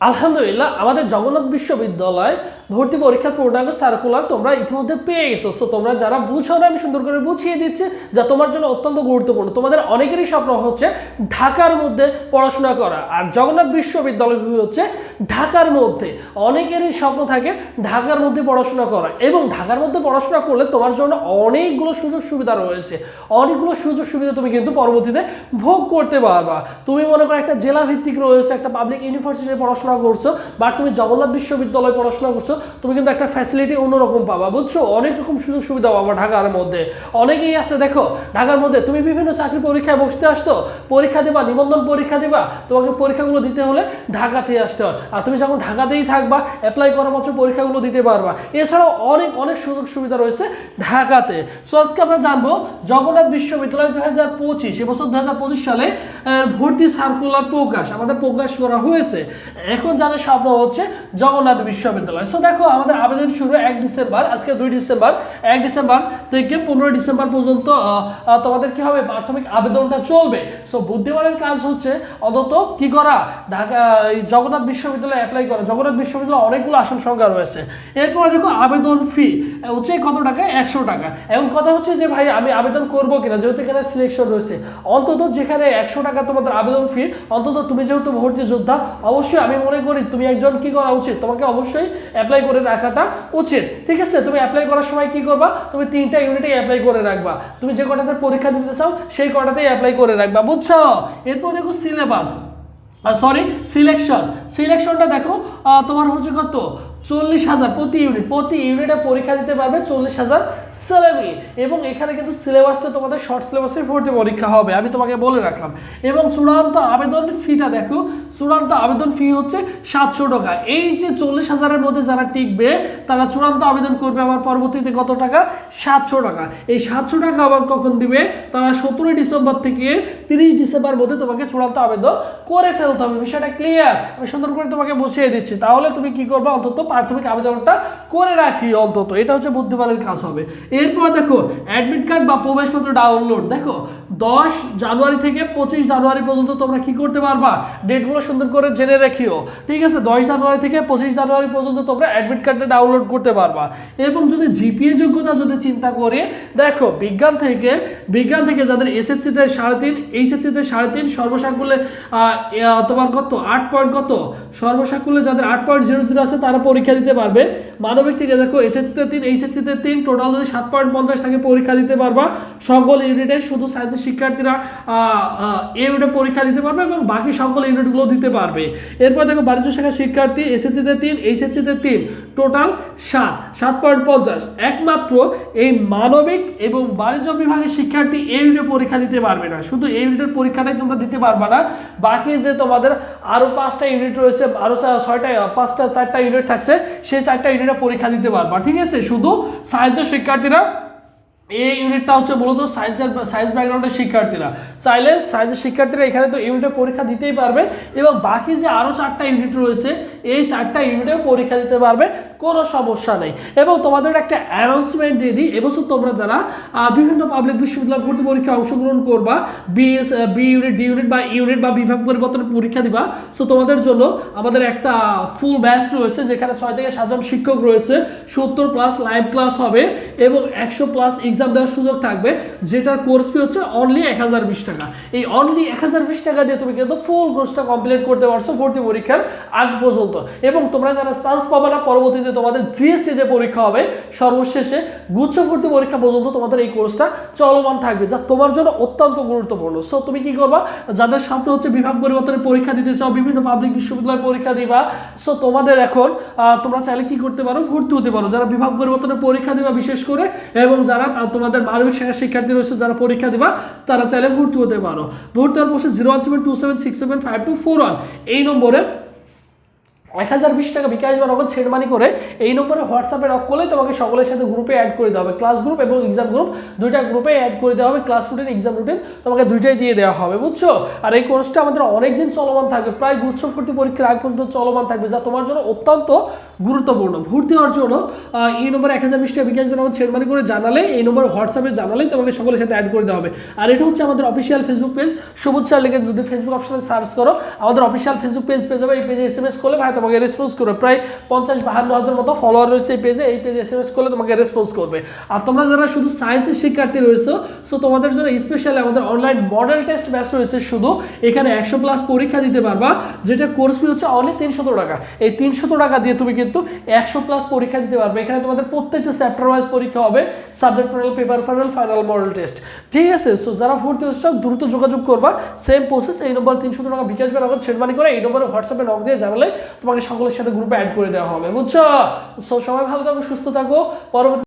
আলহামদুলিল্লাহ, আমাদের জগন্নাথ বিশ্ববিদ্যালয় ভর্তি পরীক্ষার পূর্ণাঙ্গ সার্কুলার তোমরা ইতিমধ্যে পেয়ে গেছো সো তোমরা যারা বুঝো না, আমি সুন্দর করে বুঝিয়ে দিচ্ছি যা তোমার জন্য অত্যন্ত গুরুত্বপূর্ণ। তোমাদের অনেকেরই স্বপ্ন হচ্ছে ঢাকার মধ্যে পড়াশোনা করা। আর জগন্নাথ বিশ্ববিদ্যালয়গুলি হচ্ছে ঢাকার মধ্যে। অনেকেরই স্বপ্ন থাকে ঢাকার মধ্যে পড়াশোনা করা। এবং ঢাকার মধ্যে পড়াশোনা করলে তোমার জন্য অনেকগুলো সুযোগ সুবিধা রয়েছে। অনেকগুলো সুযোগ সুবিধা তুমি কিন্তু পরবর্তীতে ভোগ করতে পারবা। তুমি মনে করো একটা জেলা ভিত্তিক রয়েছে, একটা পাবলিক ইউনিভার্সিটিতে পড়াশোনা করছ, বা তুমি জগন্নাথ বিশ্ববিদ্যালয়ে পড়াশোনা করছ, তুমি কিন্তু একটা ফ্যাসিলিটি অন্যরকম পাবা, বুঝছ? অনেক রকম সুযোগ সুবিধা পাবা ঢাকার মধ্যে। অনেকেই আছে, দেখো, ঢাকার মধ্যে তুমি বিভিন্ন চাকরি পরীক্ষায় বসতে আসছো, পরীক্ষা দিবা, নিবন্ধন পরীক্ষা দিবা, তোমাকে পরীক্ষাগুলো দিতে হলে ঢাকাতে আসতে হয়। আর তুমি যখন ঢাকাতেই থাকবা অ্যাপ্লাই করা মাত্র পরীক্ষাগুলো দিতে পারবা। এছাড়াও অনেক অনেক সুযোগ সুবিধা রয়েছে ঢাকাতে। সো আজকে আমরা জানব, জগন্নাথ বিশ্ববিদ্যালয় দু হাজার পঁচিশ এবছর দু হাজার পঁচিশ সালে ভর্তি সার্কুলার প্রকাশ, আমাদের প্রকাশ করা হয়েছে। এখন যাদের স্বপ্ন হচ্ছে জগন্নাথ বিশ্ববিদ্যালয়। সো দেখো, আমাদের আবেদন শুরু এক ডিসেম্বর, আজকে দুই ডিসেম্বর। এক ডিসেম্বর থেকে পনেরোই ডিসেম্বর পর্যন্ত তোমাদের কি হবে? প্রাথমিক আবেদনটা চলবে। সো বুদ্ধিমানের কাজ হচ্ছে, অন্তত কি করা? ঢাকা জগন্নাথ বিশ্ববিদ্যালয়ে অ্যাপ্লাই করা। জগন্নাথ বিশ্ববিদ্যালয়ে অনেকগুলো আসন সংখ্যা রয়েছে। এরপরে দেখো, আবেদন ফি হচ্ছে কত টাকা? একশো টাকা। এখন কথা হচ্ছে যে, ভাই, আমি আবেদন করব কিনা? যেহেতু এখানে সিলেকশন রয়েছে। অন্তত যেখানে একশো টাকা তোমাদের আবেদন ফি অন্তত তুমি যেহেতু ভর্তি যোদ্ধা, অবশ্যই আমি মনে করি তুমি একজন কি করা উচিত? তোমাকে অবশ্যই অ্যাপ্লাই করে রাখাটা উচিত। ঠিক আছে? তুমি অ্যাপ্লাই করার সময় কি করবা? তুমি তিনটা ইউনিটে অ্যাপ্লাই করে রাখবা। তুমি যে কটাতে পরীক্ষা দিতে চাও, সেই কটাতেই অ্যাপ্লাই করে রাখবা। বুঝছ? এরপর দেখো সিলেবাস সরি সিলেকশন সিলেকশনটা দেখো তোমার হচ্ছে কত? চল্লিশ হাজার প্রতি ইউনিট প্রতি ইউনিটে পরীক্ষা দিতে পারবে চল্লিশ হাজার সেলেমি এবং এখানে কিন্তু সিলেবাসটা তোমাদের শর্ট সিলেবাসের ভর্তি পরীক্ষা হবে, আমি তোমাকে বলে রাখলাম। এবং চূড়ান্ত আবেদন ফিটা দেখো, চূড়ান্ত আবেদন ফি হচ্ছে সাতশো টাকা। এই যে চল্লিশ হাজারের মধ্যে যারা টিকবে, তারা চূড়ান্ত আবেদন করবে আবার পরবর্তীতে কত টাকা? সাতশো টাকা। এই সাতশো টাকা আবার কখন দিবে? তারা সতেরোই ডিসেম্বর থেকে তিরিশ ডিসেম্বর মধ্যে তোমাকে চূড়ান্ত আবেদন করে ফেলতে হবে। বিষয়টা ক্লিয়ার আমি সুন্দর করে তোমাকে বুঝিয়ে দিচ্ছি। তাহলে তুমি কি করবে? অন্তত প্রাথমিক আবেদনটা করে রাখি অন্তত। এটা হচ্ছে বুদ্ধিমানের কাজ হবে। এরপর দেখো অ্যাডমিট কার্ড বা প্রবেশপত্র ডাউনলোড দেখো, দশ জানুয়ারি থেকে পঁচিশ জানুয়ারি পর্যন্ত তোমরা কি করতে পারবা? ডেটগুলো সুন্দর করে জেনে রেখিও। ঠিক আছে, দশ জানুয়ারি থেকে পঁচিশ জানুয়ারি পর্যন্ত তোমরা অ্যাডমিট কার্ডটা ডাউনলোড করতে পারবা। এবং যদি জিপিএ যোগ্যতা যদি চিন্তা করে, দেখো, বিজ্ঞান থেকে বিজ্ঞান থেকে যাদের এসএসসিতে সাড়ে তিন এইচএসসিতে সাড়ে তিন সর্বসাকুলে তোমার কত? আট পয়েন্ট কত? সর্বসাকুলে যাদের আট পয়েন্ট জিরো জিরো আছে, তারা পরীক্ষা দিতে পারবে। মানবিক থেকে দেখো এসএসসিতে তিন এইচএসসিতে তিন টোটাল যদি সাত পয়েন্ট পঞ্চাশ থাকে পরীক্ষা দিতে পারবা। সকল ইউনিটে শুধু সায়েন্সের শিক্ষার্থীরা আহ, ইউনিটে পরীক্ষা দিতে পারবে এবং বাকি সকল ইউনিটগুলো দিতে পারবে। এরপর দেখো বাণিজ্য শাখার শিক্ষার্থী এসএসসিতে তিন এইচএসসিতে তিন টোটাল সাত সাত পয়েন্ট পঞ্চাশ। একমাত্র এই মানবিক এবং বাণিজ্য বিভাগের শিক্ষার্থী এই ইউনিটে পরীক্ষা দিতে পারবে না। শুধু এই ইউনিটের পরীক্ষাটাই তোমরা দিতে পারবে না। বাকি যে তোমাদের আরও পাঁচটা ইউনিট রয়েছে আরও ছয়টা পাঁচটা চারটা ইউনিট থাকছে সেই চারটা ইউনিটে পরীক্ষা দিতে পারবা ঠিক আছে? শুধু সায়েন্সের শিক্ষার্থীরা এই ইউনিটটা হচ্ছে মূলত সায়েন্সের সায়েন্স ব্যাকগ্রাউন্ডের শিক্ষার্থীরা। চাইলে সায়েন্সের শিক্ষার্থীরা এখানে তো ইউনিটে পরীক্ষা দিতেই পারবে এবং বাকি যে আরও চারটা ইউনিট রয়েছে, এই চারটা ইউনিটেও পরীক্ষা দিতে পারবে, কোনো সমস্যা নেই। এবং তোমাদের একটা অ্যানাউন্সমেন্ট দিয়ে দিই এবছর তোমরা যারা বিভিন্ন পাবলিক বিশ্ববিদ্যালয় ভর্তি পরীক্ষায় অংশগ্রহণ করবা BS B unit D unit বা ইউনিট বা বিভাগ পরিবর্তনের পরীক্ষা দিবা সো তোমাদের জন্য আমাদের একটা ফুল ব্যাচ রয়েছে, যেখানে ছয় থেকে সাতজন শিক্ষক রয়েছে, সত্তর প্লাস লাইভ ক্লাস হবে এবং একশো প্লাস এক্সাম দেওয়ার সুযোগ থাকবে, যেটার কোর্স ফি হচ্ছে অনলি এক হাজার বিশ টাকা। এই অনলি এক হাজার বিশ টাকা দিয়ে তুমি কিন্তু ফুল কোর্সটা কমপ্লিট করতে পারছ ভর্তি পরীক্ষার আগ পর্যন্ত। এবং তোমরা যারা চান্স পাবে না, পরবর্তীতে তোমাদের জিএসটি যে পরীক্ষা হবে, সর্বশেষে গুচ্ছ ভর্তি পরীক্ষা পর্যন্ত তোমাদের এই কোর্সটা চলমান থাকবে, যা তোমার জন্য অত্যন্ত গুরুত্বপূর্ণ। সো তুমি কি করবা? যাদের সামনে হচ্ছে বিভাগ পরিবর্তনের পরীক্ষা দিতে চাও, বিভিন্ন পাবলিক বিশ্ববিদ্যালয় পরীক্ষা দিবা। সো তোমাদের এখন তোমরা চাইলে কি করতে পারো? ভর্তি হতে পারো। যারা বিভাগ পরিবর্তনের পরীক্ষা দিবা বিশেষ করে, এবং যারা তোমাদের মানবিক শাখার শিক্ষার্থী রয়েছে, যারা পরীক্ষা দেবা, তারা চাইলে ভর্তি হতে পারো। ভর্তি হওয়ার পর zero one seven two seven six seven five two four one এই নম্বরে এক হাজার বিশ টাকা বিকাশ বা নগদ ছেড় মানি করে এই নম্বরে হোয়াটসঅ্যাপে নক করলে তোমাকে সকলের সাথে গ্রুপে অ্যাড করে দেওয়া হবে। ক্লাস গ্রুপ এবং এক্সাম গ্রুপ দুইটা গ্রুপে অ্যাড করে দেওয়া হবে। ক্লাস রুটিন এক্সাম রুটিন তোমাকে দুইটাই দিয়ে দেওয়া হবে, বুঝছ? আর এই কোর্সটা আমাদের অনেক দিন চলমান থাকবে। প্রায় গুচ্ছ ভর্তি পরীক্ষার আগ পর্যন্ত চলমান থাকবে, যা তোমার জন্য অত্যন্ত গুরুত্বপূর্ণ। ভর্তি হওয়ার জন্য এই নম্বর এক হাজার বিশ টাকা বিকাশ বা বেনামত ছেড়মানি করে জানালে, এই নম্বর হোয়াটসঅ্যাপে জানালেই তোমাকে সকলের সাথে অ্যাড করে দেওয়া হবে। আর এটা হচ্ছে আমাদের official Facebook page Sabuj sir লিখে যদি ফেসবুক অপশনে সার্চ করো, আমাদের অফিসিয়াল ফেসবুক পেজ পেয়ে যাবে। এই পেজে এস এম এস করলে ভাই তোমাকে রেসপন্স করবে। প্রায় পঞ্চাশ বাহান্ন হাজার মতো ফলোয়ার রয়েছে এই পেজে এই পেজে এস এম এস করলে তোমাকে রেসপন্স করবে। আর তোমরা যারা শুধু সায়েন্সের শিক্ষার্থী রয়েছে সো তোমাদের জন্য স্পেশালি আমাদের অনলাইন মডেল টেস্ট ব্যাচ রয়েছে শুধু। এখানে একশো প্লাস পরীক্ষা দিতে পারবা, যেটা কোর্স ফি হচ্ছে অনলি তিনশত টাকা। এই তিনশত টাকা দিয়ে তুমি কিন্তু একশো প্লাস পরীক্ষা দিতে পারবে। এখানে তোমাদের প্রত্যেকটা চ্যাপ্টার ওয়াইজ পরীক্ষা হবে। Subject final paper final final model test ঠিক আছে? সো যারা ভর্তি হচ্ছে দ্রুত যোগাযোগ করবা সেম প্রসেস এই নম্বর তিনশো টাকা বিকাশ বের নগদ ছেড়মানি করে, এই নম্বরে হোয়াটসঅ্যাপে নক দিয়ে জানালে তোমাকে সকলের সাথে গ্রুপে অ্যাড করে দেওয়া হবে, বুঝছ? সো সবাই ভালো থাকো, সুস্থ থাকো। পরবর্তী